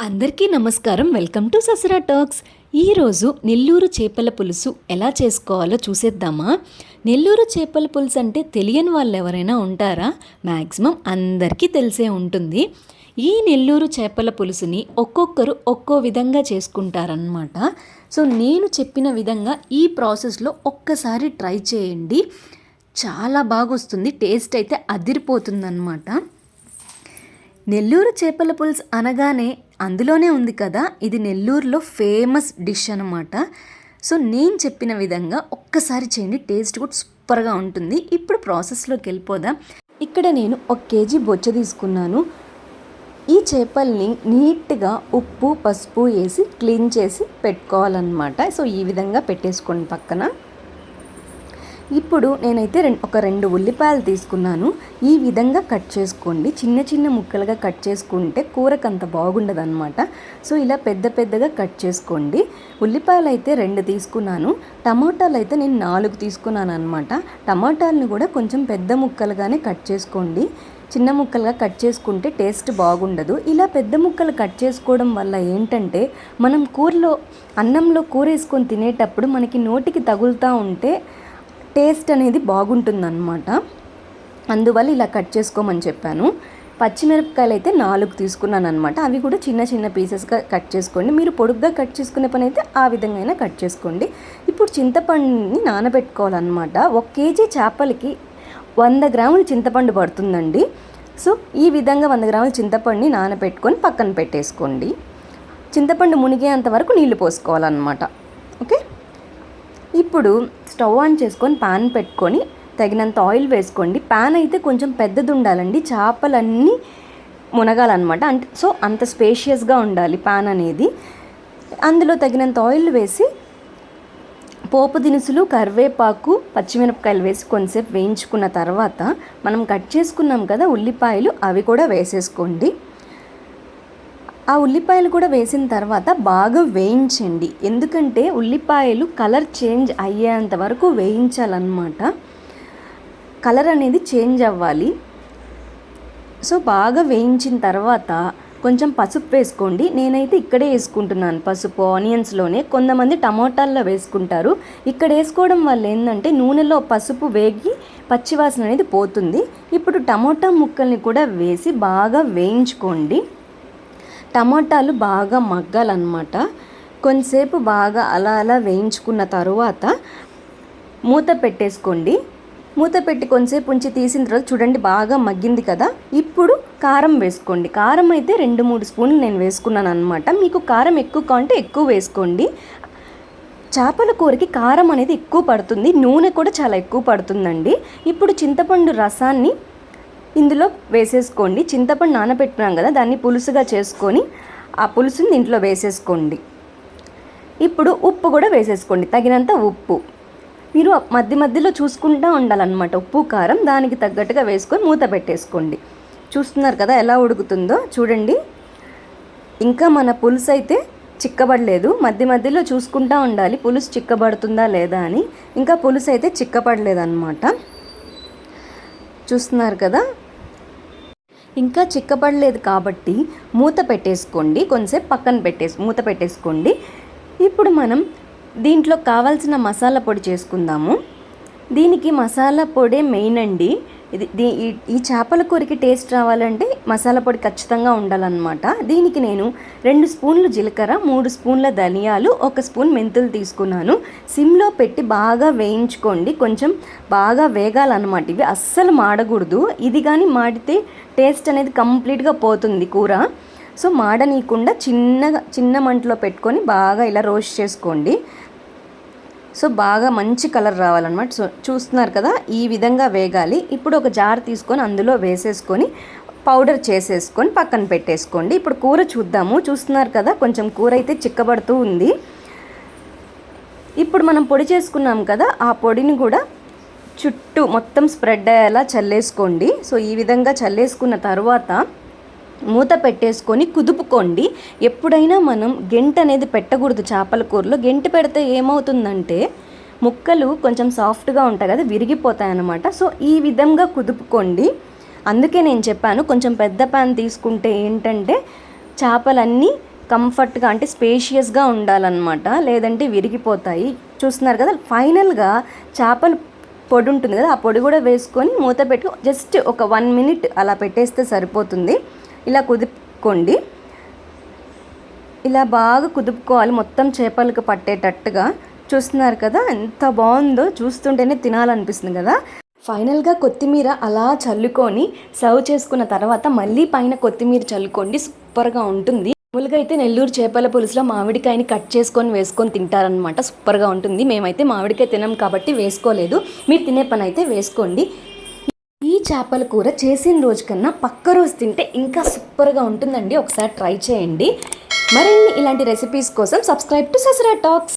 అందరికీ నమస్కారం. Welcome to ససరా టాక్స్. ఈరోజు నెల్లూరు చేపల పులుసు ఎలా చేసుకోవాలో చూసేద్దామా? నెల్లూరు చేపల పులుసు అంటే తెలియని వాళ్ళు ఎవరైనా ఉంటారా? మ్యాక్సిమం అందరికీ తెలిసే ఉంటుంది. ఈ నెల్లూరు చేపల పులుసుని ఒక్కొక్కరు ఒక్కో విధంగా చేసుకుంటారనమాట సో నేను చెప్పిన విధంగా ఈ ప్రాసెస్లో ఒక్కసారి ట్రై చేయండి. చాలా బాగా వస్తుంది టేస్ట్ అయితే అదిరిపోతుందన్నమాట. నెల్లూరు చేపల పులుసు అనగానే అందులోనే ఉంది కదా ఇది నెల్లూరులో ఫేమస్ డిష్ అనమాట సో నేను చెప్పిన విధంగా ఒక్కసారి చేయండి టేస్ట్ కూడా సూపర్గా ఉంటుంది. ఇప్పుడు ప్రాసెస్లోకి వెళ్ళిపోదాం. ఇక్కడ నేను ఒక కేజీ బొచ్చ తీసుకున్నాను. ఈ చేపల్ని నీట్గా ఉప్పు పసుపు వేసి క్లీన్ చేసి పెట్టుకోవాలన్నమాట. సో ఈ విధంగా పెట్టేసుకోండి పక్కన. ఇప్పుడు నేనైతే రెండు ఒక రెండు ఉల్లిపాయలు తీసుకున్నాను. ఈ విధంగా కట్ చేసుకోండి. చిన్న చిన్న ముక్కలుగా కట్ చేసుకుంటే కూరకు అంత బాగుండదు అనమాట సో ఇలా పెద్ద పెద్దగా కట్ చేసుకోండి. ఉల్లిపాయలు అయితే రెండు తీసుకున్నాను. టమాటాలు అయితే నేను నాలుగు తీసుకున్నాను అనమాట టమాటాలను కూడా కొంచెం పెద్ద ముక్కలుగానే కట్ చేసుకోండి. చిన్న ముక్కలుగా కట్ చేసుకుంటే టేస్ట్ బాగుండదు. ఇలా పెద్ద ముక్కలు కట్ చేసుకోవడం వల్ల ఏంటంటే మనం కూరలో అన్నంలో కూర వేసుకొని తినేటప్పుడు మనకి నోటికి తగులుతూ ఉంటే టేస్ట్ అనేది బాగుంటుందన్నమాట. అందువల్ల ఇలా కట్ చేసుకోమని చెప్పాను. పచ్చిమిరపకాయలు అయితే నాలుగు తీసుకున్నాను అనమాట అవి కూడా చిన్న చిన్న పీసెస్గా కట్ చేసుకోండి. మీరు పొడుగ్గా కట్ చేసుకునే పని అయితే ఆ విధంగా అయినా కట్ చేసుకోండి. ఇప్పుడు చింతపండుని నానబెట్టుకోవాలన్నమాట. ఒక కేజీ చేపలకి వంద గ్రాముల చింతపండు పడుతుందండి. సో ఈ విధంగా వంద గ్రాముల చింతపండుని నానబెట్టుకొని పక్కన పెట్టేసుకోండి. చింతపండు మునిగేంత వరకు నీళ్ళు పోసుకోవాలన్నమాట. ఇప్పుడు స్టవ్ ఆన్ చేసుకొని పాన్ పెట్టుకొని తగినంత ఆయిల్ వేసుకోండి. పాన్ అయితే కొంచెం పెద్దది ఉండాలండి. చేపలన్నీ మునగాలన్నమాట. అంటే సో అంత స్పేషియస్గా ఉండాలి పాన్ అనేది. అందులో తగినంత ఆయిల్ వేసి పోపు దినుసులు కరివేపాకు పచ్చిమిరపకాయలు వేసి కొంచెంసేపు వేయించుకున్న తర్వాత మనం కట్ చేసుకున్నాం కదా ఉల్లిపాయలు అవి కూడా వేసేసుకోండి. ఆ ఉల్లిపాయలు కూడా వేసిన తర్వాత బాగా వేయించండి. ఎందుకంటే ఉల్లిపాయలు కలర్ చేంజ్ అయ్యేంత వరకు వేయించాలన్నమాట. కలర్ అనేది చేంజ్ అవ్వాలి. సో బాగా వేయించిన తర్వాత కొంచెం పసుపు వేసుకోండి. నేనైతే ఇక్కడే వేసుకుంటున్నాను పసుపు ఆనియన్స్లోనే కొంతమంది టమోటాల్లో వేసుకుంటారు. ఇక్కడ వేసుకోవడం వల్ల ఏంటంటే నూనెలో పసుపు వేగి పచ్చివాసన అనేది పోతుంది. ఇప్పుడు టమోటా ముక్కల్ని కూడా వేసి బాగా వేయించుకోండి. టమాటాలు బాగా మగ్గాలన్నమాట. కొంతసేపు బాగా అలా అలా వేయించుకున్న తర్వాత మూత పెట్టేసుకోండి. మూత పెట్టి కొంతసేపు ఉంచి తీసిన తర్వాత చూడండి బాగా మగ్గింది కదా. ఇప్పుడు కారం వేసుకోండి. కారం అయితే రెండు మూడు స్పూన్లు నేను వేసుకున్నాను అనమాట మీకు కారం ఎక్కువ కావాలంటే ఎక్కువ వేసుకోండి. చేపల కూరకి కారం అనేది ఎక్కువ పడుతుంది. నూనె కూడా చాలా ఎక్కువ పడుతుందండి. ఇప్పుడు చింతపండు రసాన్ని ఇందులో వేసేసుకోండి. చింతపండు నానబెట్టినాం కదా దాన్ని పులుసుగా చేసుకొని ఆ పులుసుని దీంట్లో వేసేసుకోండి. ఇప్పుడు ఉప్పు కూడా వేసేసుకోండి. తగినంత ఉప్పు. మీరు మధ్య మధ్యలో చూసుకుంటూ ఉండాలన్నమాట ఉప్పు కారం. దానికి తగ్గట్టుగా వేసుకొని మూత పెట్టేసుకోండి. చూస్తున్నారు కదా ఎలా ఉడుకుతుందో? చూడండి. ఇంకా మన పులుసు అయితే చిక్కబడలేదు. మధ్య మధ్యలో చూసుకుంటూ ఉండాలి. పులుసు చిక్కబడుతుందా లేదా అని. ఇంకా పులుసు అయితే చిక్కబడలేదన్నమాట చూస్తున్నారు కదా? ఇంకా చిక్కబడలేదు కాబట్టి మూత పెట్టేసుకోండి. కొంచెంసేపు పక్కన పెట్టేసి మూత పెట్టేసుకోండి. ఇప్పుడు మనం దీంట్లో కావాల్సిన మసాలా పొడి చేసుకుందాము. దీనికి మసాలా పొడే మెయిన్ అండి ఇది దీ ఈ చేపల కూరకి టేస్ట్ రావాలంటే మసాలా పొడి ఖచ్చితంగా ఉండాలన్నమాట. దీనికి నేను రెండు స్పూన్లు జీలకర్ర మూడు స్పూన్ల ధనియాలు ఒక స్పూన్ మెంతులు తీసుకున్నాను. సిమ్లో పెట్టి బాగా వేయించుకోండి. కొంచెం బాగా వేగాలన్నమాట. ఇవి అస్సలు మాడకూడదు. ఇది కానీ మాడితే టేస్ట్ అనేది కంప్లీట్గా పోతుంది కూర. సో మాడనీయకుండా చిన్నగా చిన్న మంటలో పెట్టుకొని బాగా ఇలా రోస్ట్ చేసుకోండి. సో బాగా మంచి కలర్ రావాలన్నమాట. సో చూస్తున్నారు కదా ఈ విధంగా వేగాలి. ఇప్పుడు ఒక జార్ తీసుకొని అందులో వేసేసుకొని పౌడర్ చేసేసుకొని పక్కన పెట్టేసుకోండి. ఇప్పుడు కూర చూద్దాము. చూస్తున్నారు కదా కొంచెం కూర అయితే చిక్కబడుతూ ఉంది. ఇప్పుడు మనం పొడి చేసుకున్నాం కదా ఆ పొడిని కూడా చుట్టూ మొత్తం స్ప్రెడ్ అయ్యేలా చల్లేసుకోండి. సో ఈ విధంగా చల్లేసుకున్న తర్వాత మూత పెట్టేసుకొని కుదుపుకోండి. ఎప్పుడైనా మనం గెంట అనేది పెట్టకూడదు చేపల కూరలో. గెంట పెడితే ఏమవుతుందంటే ముక్కలు కొంచెం సాఫ్ట్గా ఉంటాయి కదా విరిగిపోతాయి అన్నమాట సో ఈ విధంగా కుదుపుకోండి. అందుకే నేను చెప్పాను కొంచెం పెద్ద ప్యాన్ తీసుకుంటే ఏంటంటే చేపలన్నీ కంఫర్ట్గా అంటే స్పేషియస్గా ఉండాలన్నమాట. లేదంటే విరిగిపోతాయి. చూస్తున్నారు కదా ఫైనల్గా చేపలు పొడి ఉంటుంది కదా ఆ పొడి కూడా వేసుకొని మూత పెట్టి జస్ట్ ఒక వన్ మినిట్ అలా పెట్టేస్తే సరిపోతుంది. ఇలా కుదుపుకోండి. ఇలా బాగా కుదుపుకోవాలి. మొత్తం చేపలకు పట్టేటట్టుగా. చూస్తున్నారు కదా ఎంత బాగుందో చూస్తుంటేనే తినాలనిపిస్తుంది కదా. ఫైనల్గా కొత్తిమీర అలా చల్లుకొని సర్వ్ చేసుకున్న తర్వాత మళ్ళీ పైన కొత్తిమీర చల్లుకోండి. సూపర్గా ఉంటుంది. మామూలుగా అయితే నెల్లూరు చేపల పులుసులో మామిడికాయని కట్ చేసుకొని వేసుకొని తింటారనమాట సూపర్గా ఉంటుంది. మేమైతే మామిడికాయ తినం కాబట్టి వేసుకోలేదు. మీరు తినే పని అయితే వేసుకోండి. చేపల కూర చేసిన రోజు కన్నా పక్క రోజు తింటే ఇంకా సూపర్గా ఉంటుందండి. ఒకసారి ట్రై చేయండి. మరిన్ని ఇలాంటి రెసిపీస్ కోసం సబ్స్క్రైబ్ టు ససరా టాక్స్